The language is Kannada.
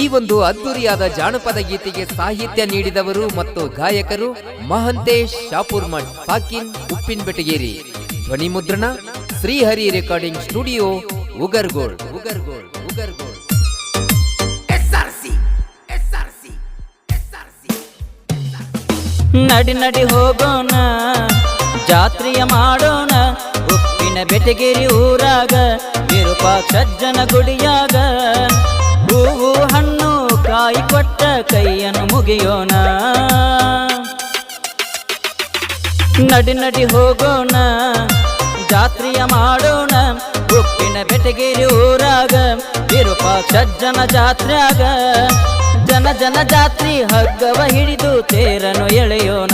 ಈ ಒಂದು ಅದ್ದೂರಿಯಾದ ಜಾನಪದ ಗೀತೆಗೆ ಸಾಹಿತ್ಯ ನೀಡಿದವರು ಮತ್ತು ಗಾಯಕರು ಮಹಂತೇಶ್ ಶಾಪುರ್ಮಠ್ ಪಾಕಿನ್ ಉಪ್ಪಿನ ಬೆಟಗೇರಿ. ಧ್ವನಿ ಮುದ್ರಣ ಶ್ರೀಹರಿ ರೆಕಾರ್ಡಿಂಗ್ ಸ್ಟುಡಿಯೋ ಉಗರ್ಗೋಳ್. ಉಗರ್ಗೋಳ್ ಉಗರ್ಗೋಳ್. ನಡಿ ನಡಿ ಹೋಗೋಣ ಜಾತ್ರೆಯ ಮಾಡೋಣ. ಉಪ್ಪಿನ ಬೆಟಗೇರಿ ಊರಾಗ ವಿರೂಪಾಕ್ಷಜ್ಜನ ಗುಡಿಯಾಗ. ಹೂವು ಹಣ್ಣು ಕಾಯಿ ಕೊಟ್ಟ ಕೈಯನ್ನು ಮುಗಿಯೋಣ. ನಡಿ ನಡಿ ಹೋಗೋಣ, ಜಾತ್ರೆಯ ಮಾಡೋಣ ಉಪ್ಪಿನ ಬೆಟಗಿರಿ ಊರಾಗ ವಿರೂಪಾಕ್ಷಜ್ಜನ ಜಾತ್ರೆಯಾಗ. ಜನ ಜನ ಜಾತ್ರಿ ಹಗ್ಗವ ಹಿಡಿದು ತೇರನು ಎಳೆಯೋಣ.